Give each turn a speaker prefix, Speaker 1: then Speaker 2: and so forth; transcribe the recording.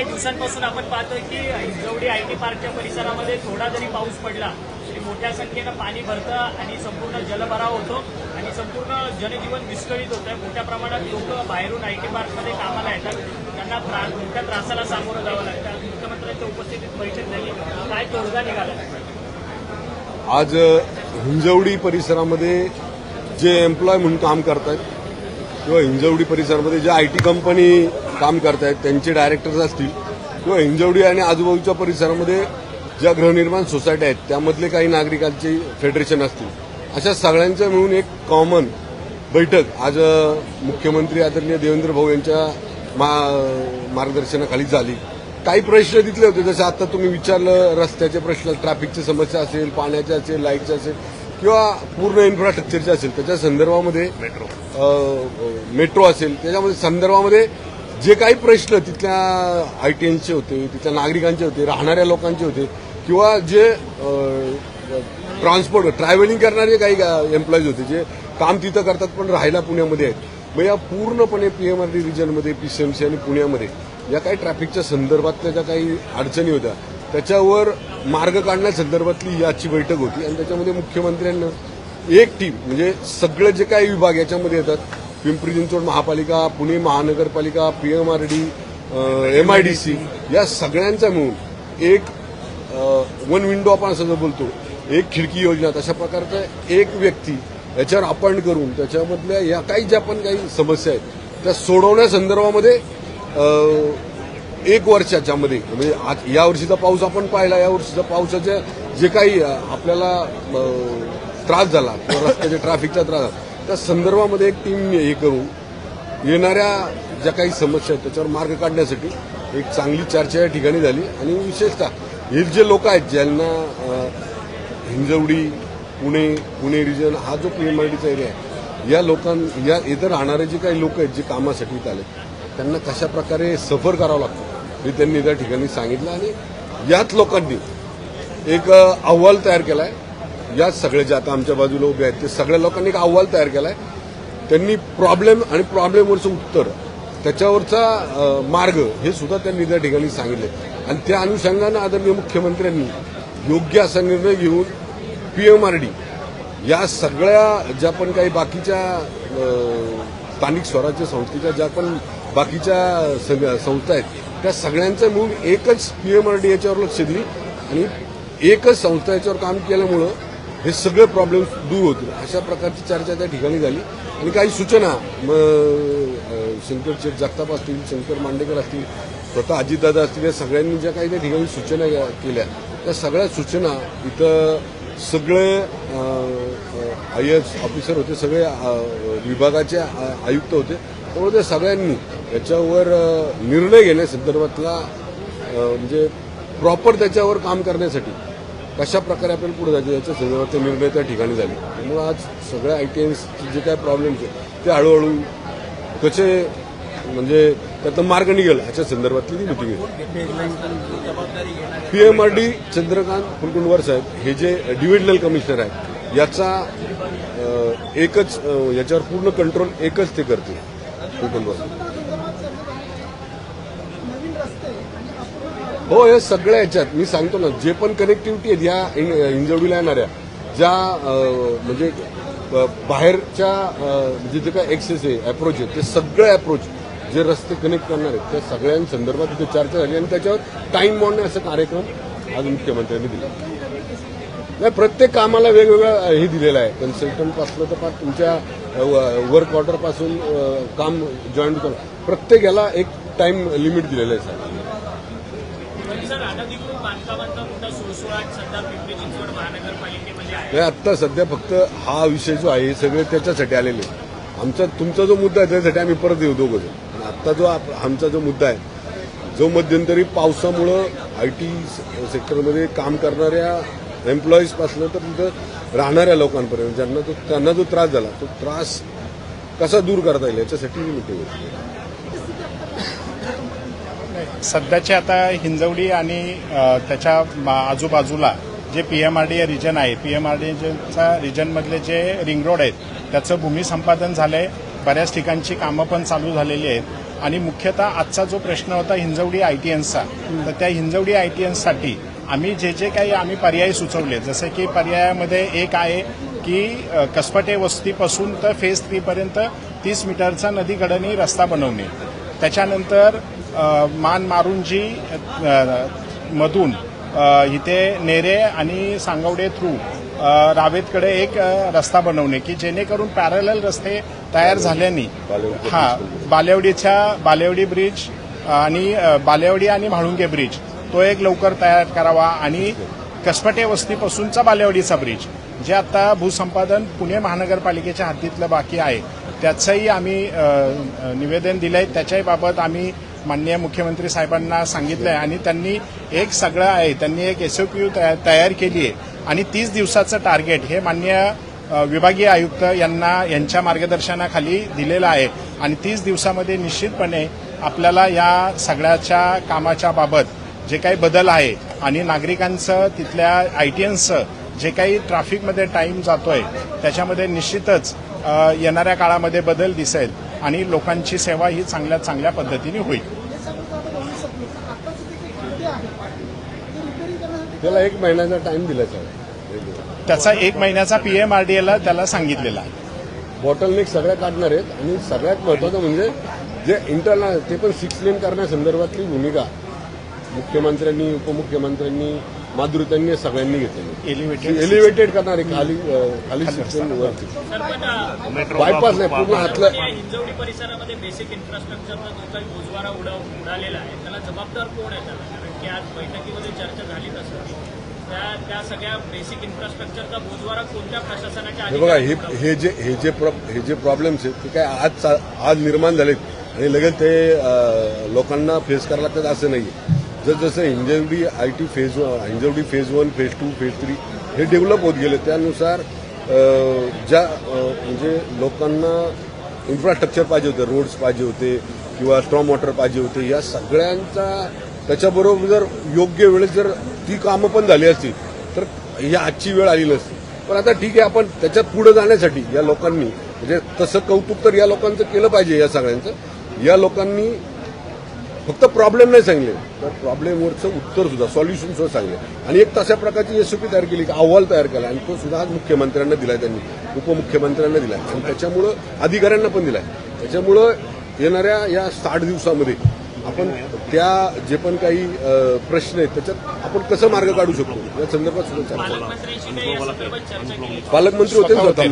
Speaker 1: काही दिवसांपासून आपण पाहतोय की हिंजवडी आय टी पार्कच्या परिसरामध्ये थोडा जरी पाऊस पडला तरी मोठ्या संख्येनं पाणी भरतं आणि संपूर्ण जलभराव होतो आणि संपूर्ण जनजीवन विस्कळीत होतं. मोठ्या प्रमाणात लोक बाहेरून आय टी पार्कमध्ये कामाला येतात. त्यांना त्रा मोठ्या त्रासाला सामोरं जावं लागतं. मुख्यमंत्र्यांच्या उपस्थितीत बैठक झाली. काय तोडगा निघाला?
Speaker 2: आज हिंजवडी परिसरामध्ये जे एम्प्लॉय म्हणून काम करतात किंवा हिंजवडी परिसरामध्ये जे आय टी कंपनी काम करतायत त्यांचे डायरेक्टर्स असतील किंवा हिंजवडी आणि आजूबाजूच्या परिसरामध्ये ज्या गृहनिर्माण सोसायटी आहेत त्यामधले काही नागरिकांचे फेडरेशन असतील. अशा सगळ्यांच्या मिळून एक कॉमन बैठक आज मुख्यमंत्री आदरणीय देवेंद्र भाऊ यांच्या मा मार्गदर्शनाखाली झाली. काही प्रश्न तिथले होते जसे आता तुम्ही विचारलं रस्त्याचे प्रश्न ट्रॅफिकची समस्या असेल पाण्याचे असेल लाईटचे असेल किंवा पूर्ण इन्फ्रास्ट्रक्चरचे असेल त्याच्या संदर्भामध्ये मेट्रो. मेट्रो असेल त्याच्यामध्ये संदर्भामध्ये जे काही प्रश्न तिथल्या आय टी एनचे होते तिथल्या नागरिकांचे होते राहणाऱ्या लोकांचे होते किंवा जे ट्रान्सपोर्ट ट्रॅव्हलिंग करणारे काही एम्प्लॉईज होते जे काम तिथं करतात पण राहायला पुण्यामध्ये आहेत. मग या पूर्णपणे पीएमआरडी रिजनमध्ये पीसीएमसी आणि पुण्यामध्ये या काही ट्रॅफिकच्या संदर्भातल्या ज्या काही अडचणी होत्या त्याच्यावर मार्ग काढण्यासंदर्भातली याची बैठक होती. आणि त्याच्यामध्ये मुख्यमंत्र्यांना एक टीम म्हणजे सगळे जे काही विभाग याच्यामध्ये येतात पिंपरी चिंचवड महापालिका पुणे महानगरपालिका पीएमआरडी एमआयडीसी या सगळ्यांचा मिळून एक वन विंडो आपण असं जर बोलतो एक खिडकी योजना तशा प्रकारचं एक व्यक्ती याच्यावर अपॉइंट करून त्याच्यामधल्या या काही ज्या पण काही समस्या आहेत त्या सोडवण्यासंदर्भामध्ये एक वर्षाच्या मध्ये म्हणजे आज या वर्षीचा पाऊस आपण पाहिला या वर्षीचा पावसाच्या जे काही आपल्याला त्रास झाला किंवा रस्त्याच्या ट्रॅफिकचा त्रास झाला त्या संदर्भामध्ये एक टीम हे करून येणाऱ्या ज्या काही समस्या आहेत त्याच्यावर मार्ग काढण्यासाठी एक चांगली चर्चा या ठिकाणी झाली. आणि विशेषतः हे जे लोक आहेत ज्यांना हिंजवडी पुणे पुणे रिजन हा जो पीएमआयडीचा एरिया आहे या लोकां या इथं राहणारे जे काही लोक आहेत जे कामासाठी इथं आले त्यांना कशा प्रकारे सफर करावं लागतं हे त्यांनी त्या ठिकाणी सांगितलं. आणि याच लोकांनी एक अहवाल तयार केला आहे या सगळे जे आता आमच्या बाजूला उभे आहेत ते सगळ्या लोकांनी एक अहवाल तयार केला आहे त्यांनी प्रॉब्लेम आणि प्रॉब्लेमवरचं उत्तर त्याच्यावरचा मार्ग हे सुद्धा त्यांनी त्या ठिकाणी सांगितले. आणि त्या अनुषंगानं आदरणीय मुख्यमंत्र्यांनी योग्य असा निर्णय घेऊन पीएमआरडी या सगळ्या ज्या पण काही बाकीच्या स्थानिक स्वराज्य संस्थेच्या ज्या पण बाकीच्या संस्था आहेत त्या सगळ्यांचं मिळून एकच पीएमआरडी याच्यावर लक्ष दिली. आणि एकच संस्था याच्यावर काम केल्यामुळं हे सगळे प्रॉब्लेम्स दूर होतील. अशा प्रकारची चर्चा त्या ठिकाणी झाली. आणि काही सूचना मग शंकर शेठ जगताप असतील शंकर मांडेकर असतील स्वतः अजितदादा असतील या सगळ्यांनी ज्या काही त्या ठिकाणी सूचना केल्या. त्या सगळ्या सूचना इथं सगळे आय एस ऑफिसर होते सगळे विभागाचे आयुक्त होते. त्यामुळे त्या सगळ्यांनी याच्यावर निर्णय घेण्यासंदर्भातला म्हणजे प्रॉपर त्याच्यावर काम करण्यासाठी कशा प्रकारे आपल्याला पुढे जायचं याच्या संदर्भातले निर्णय त्या ठिकाणी झाले. त्यामुळे आज सगळ्या आय टी जे काय प्रॉब्लेम्स आहेत ते हळूहळू कसे म्हणजे त्यातनं मार्ग निघेल ह्याच्या संदर्भातली ती मिटिंग आहे. डी चंद्रकांत फुलकुंडवर साहेब हे जे डिव्हिजनल कमिशनर आहेत याचा एकच याच्यावर पूर्ण कंट्रोल एकच ते करते फुलकुंडवर. हो हे सगळ्या याच्यात मी सांगतो ना जे पण कनेक्टिव्हिटी आहेत या इन- इंजवडीला येणाऱ्या ज्या म्हणजे बाहेरच्या अ, म्हणजे जे काय एक्सेस आहे अप्रोच आहे ते सगळे अप्रोच जे रस्ते कनेक्ट करणार आहेत त्या सगळ्यांसंदर्भात तिथे चर्चा झाली आणि त्याच्यावर टाइम बॉन्ड असा कार्यक्रम आज मुख्यमंत्र्यांनी दिला. नाही प्रत्येक कामाला वेगवेगळं हे दिलेलं आहे. कन्सल्टंटपासून तर फार तुमच्या वर्क ऑर्डरपासून काम जॉईन करून प्रत्येक याला एक टाईम लिमिट दिलेलं आहे सर आत्ता सध्या फक्त हा विषय जो आहे हे सगळे त्याच्यासाठी आलेले आहे. आमचा तुमचा जो मुद्दा आहे त्यासाठी आम्ही परत येऊ दोघं आणि आत्ता जो आमचा जो मुद्दा आहे जो मध्यंतरी पावसामुळं आय टी सेक्टरमध्ये काम करणाऱ्या एम्प्लॉईजपासनं तर तिथं राहणाऱ्या लोकांपर्यंत ज्यांना तो त्यांना जो त्रास झाला तो त्रास कसा दूर करता येईल याच्यासाठी मी मिटिंग
Speaker 3: सध्याचे आता हिंजवडी आणि त्याच्या मा- आजूबाजूला जे P M R D region आहे पी एम आर डीचा रिजनमधले जे रिंग रोड आहेत त्याचं भूमी संपादन आहे बऱ्याच ठिकाणची कामं पण चालू झालेली आहेत. आणि मुख्यतः आजचा जो प्रश्न होता हिंजवडी आयटीएनचा तर त्या हिंजवडी आयटीएनसाठी आम्ही जे जे काही आम्ही पर्याय सुचवले जसे की पर्यायामध्ये एक आहे की कसपटे वस्तीपासून तर फेज थ्रीपर्यंत तीस मीटरचा नदीकडनी रस्ता बनवणे. त्याच्यानंतर मान मारुंजी मधून इथे नेरे आणि सांगवडे थ्रू रावेतकडे एक रस्ता बनवणे की जेणेकरून पॅरल रस्ते तयार झाल्याने हा बालेवडीच्या बालेवडी ब्रिज आणि बालेवडी आणि म्हाळुंगे ब्रिज तो एक लवकर तयार करावा आणि कसपटे वस्तीपासूनचा बालेवडीचा ब्रिज जे आता भूसंपादन पुणे महानगरपालिकेच्या हद्दीतलं बाकी आहे. त्याचंही आम्ही निवेदन दिलंय. त्याच्याही बाबत आम्ही माननीय मुख्यमंत्री साहेबांना सांगितलं आहे आणि त्यांनी एक सगळं आहे त्यांनी एक एसओपी तयार केली आहे. आणि तीस दिवसाचं टार्गेट हे माननीय विभागीय आयुक्त यांना यांच्या मार्गदर्शनाखाली दिलेलं आहे. आणि तीस दिवसामध्ये निश्चितपणे आपल्याला या सगळ्याच्या कामाच्या बाबत जे काही बदल आहे आणि नागरिकांचं तिथल्या आय टी एनचं जे काही ट्रॅफिकमध्ये टाईम जातोय त्याच्यामध्ये निश्चितच येणाऱ्या काळामध्ये बदल दिसेल. आणि लोकांची सेवा ही चांगल्या चांगल्या पद्धतीने होईल.
Speaker 2: त्याला एक महिन्याचा टाइम दिला
Speaker 3: त्याचा एक महिन्याचा पीएमआरडीएला त्याला सांगितलेला आहे.
Speaker 2: बॉटलनेक सगळ्या काढणार आहेत आणि सगळ्यात महत्वाचं म्हणजे जे इंटरनल ते पण सिक्स लेन करण्यासंदर्भातली भूमिका. मुख्यमंत्र्यांनी उपमुख्यमंत्र्यांनी माधुरीतांनी सगळ्यांनी घेतलेली.
Speaker 3: एलिव्हेटेड
Speaker 2: एलिव्हेटेड करणार आहे खाली खाली लेन वरती. बायपास नाही पूर्ण हातलं.
Speaker 1: हिंजवडी परिसरामध्ये बेसिक इन्फ्रास्ट्रक्चरचा जो काही बोजवारा उडा उडालेला आहे त्याला जबाबदार कोण आहे त्याला? कारण की आज बैठकीमध्ये चर्चा झालीच असं त्या त्या सगळ्या बेसिक इन्फ्रास्ट्रक्चरचा बोजवारा कोणत्या प्रशासनाच्या
Speaker 2: हे बघा हे हे जे हे जे प्रॉ- हे जे प्रॉब्लेम्स आहेत ते काय आज आज निर्माण झालेत. आणि लगेच ते लोकांना फेस करायला लागतात असं नाही जसं Hinjawadi I T phase Hinjawadi phase one phase two phase three हे डेव्हलप होत गेले. त्यानुसार ज्या म्हणजे लोकांना इन्फ्रास्ट्रक्चर पाहिजे होते रोड्स पाहिजे होते किंवा स्ट्रॉंग वॉटर पाहिजे होते या सगळ्यांचा त्याच्याबरोबर जर योग्य वेळेस जर ती कामं पण झाली असती तर ही आजची वेळ आली नसती. पण आता ठीक आहे आपण त्याच्यात पुढे जाण्यासाठी या लोकांनी म्हणजे तसं कौतुक तर या लोकांचं केलं पाहिजे या सगळ्यांचं. या लोकांनी फक्त प्रॉब्लेम नाही सांगले. तर प्रॉब्लेमवरचं उत्तर सुद्धा सॉल्युशन सुद्धा सांगले. आणि एक तशा प्रकारची एसओपी तयार केली की अहवाल तयार केला आणि तो सुद्धा आज मुख्यमंत्र्यांना दिलाय त्यांनी. उपमुख्यमंत्र्यांना दिलाय. आणि त्याच्यामुळं अधिकाऱ्यांना पण दिलाय. त्याच्यामुळं येणाऱ्या या साठ दिवसामध्ये आपण त्या जे पण काही प्रश्न आहेत त्याच्यात आपण कसं मार्ग काढू शकतो? या संदर्भात सुद्धा चर्चा. पालकमंत्री होते
Speaker 3: स्वतः